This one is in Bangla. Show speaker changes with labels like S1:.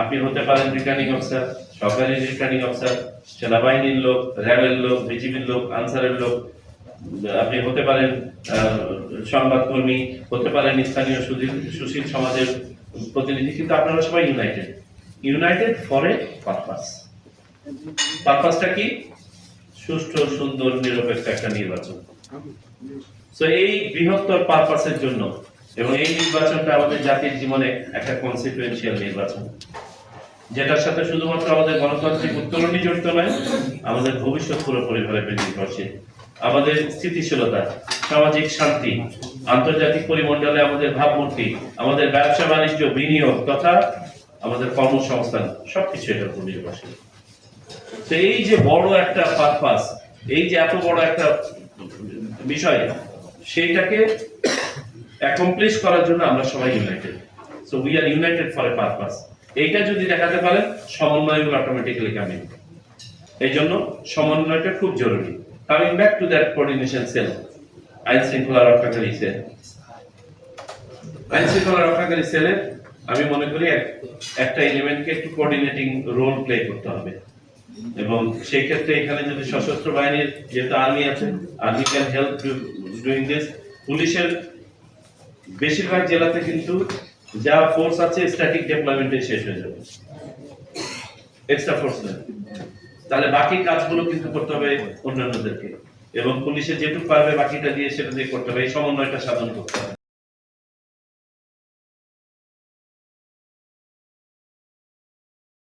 S1: আপনি হতে পারেন রিটার্নিং অফিসার, সরকারি রিটার্নিং অফিসার, সেনাবাহিনীর লোক, র্যাবের লোক, বিজিবির লোক, আনসারের লোক, আপনি হতে পারেন সংবাদকর্মী, হতে পারেন স্থানীয় সুশীল সমাজের প্রতিনিধি, কিন্তু আপনারা সবাই united united for a purpose পারপাসটা কি? সুষ্ঠু, সুন্দর, নিরপেক্ষ একটা নির্বাচন। তো এই বৃহত্তর পারপাসের জন্য এবং এই নির্বাচনটা আমাদের জাতির জীবনে একটা কনসিকুয়েন্সিয়াল নির্বাচন। যেটার সাথে শুধুমাত্র আমাদের গণতান্ত্রিক উত্তরণই জড়িত নয়, আমাদের ভবিষ্যৎ পুরোপুরিভাবে নির্ভরশীল আমাদের স্থিতিশীলতা, সামাজিক শান্তি, আন্তর্জাতিক পরিমণ্ডলে আমাদের ভাবমূর্তি, আমাদের ব্যবসা বাণিজ্য, বিনিয়োগ তথা আমাদের কর্মসংস্থান, সবকিছু এটার উপর নির্ভরশীল। তো এই যে বড় একটা পারপাস এই যে এত বড় একটা বিষয়, সেইটাকে অ্যাকমপ্লিশ করার জন্য আমরা সবাই united so we are united for a purpose এইটা যদি দেখাতে পারেন, সমন্বয় অটোমেটিক্যালি কামিং এই জন্য সমন্বয়টা খুব জরুরি। Coming back to that coordination cell আইন শৃঙ্খলা রক্ষাকারী সেল আইন শৃঙ্খলা রক্ষাকারী সেলের আমি মনে করি একটা এলিমেন্টকে একটু কোঅর্ডিনেটিং রোল প্লে করতে হবে। এবং সেই ক্ষেত্রে এখানে যদি সশস্ত্র বাহিনীর যেহেতু আর্মি আছে army can help doing this পুলিশের বেশিরভাগ জেলাতে কিন্তু যা ফোর্স আছে স্ট্যাটিক ডেভেলপমেন্টে শেষ হয়ে যাবে। এক্সট্রা ফোর্স নেই। তাহলে বাকি কাজগুলো কিন্তু করতে হবে অন্যান্যদেরকে। এবং পুলিশে যেটুকু পারবে বাকিটা দিয়ে সেটা দিয়ে করতে হবে। এই সমন্বয়টা সাধন করতে হবে।